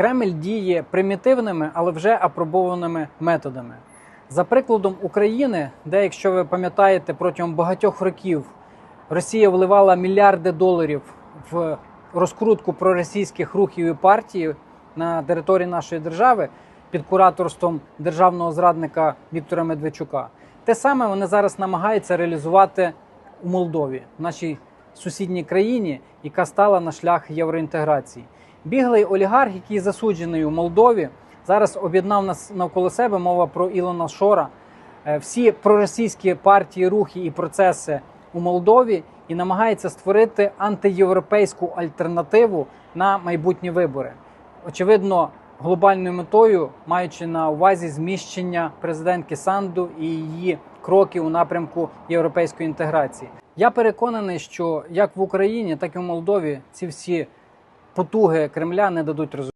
Кремль діє примітивними, але вже апробованими методами. За прикладом України, де, якщо ви пам'ятаєте, протягом багатьох років Росія вливала мільярди доларів в розкрутку проросійських рухів і партій на території нашої держави під кураторством державного зрадника Віктора Медведчука. Те саме вони зараз намагаються реалізувати у Молдові, в нашій сусідній країні, яка стала на шлях євроінтеграції. Біглий олігарх, який засуджений у Молдові, зараз об'єднав нас навколо себе мова про Ілона Шора. Е, Всі проросійські партії, рухи і процеси у Молдові і намагається створити антиєвропейську альтернативу на майбутні вибори. Очевидно, глобальною метою, маючи на увазі зміщення президентки Санду і її кроки у напрямку європейської інтеграції. Я переконаний, що як в Україні, так і в Молдові ці всі потуги Кремля не дадуть результату.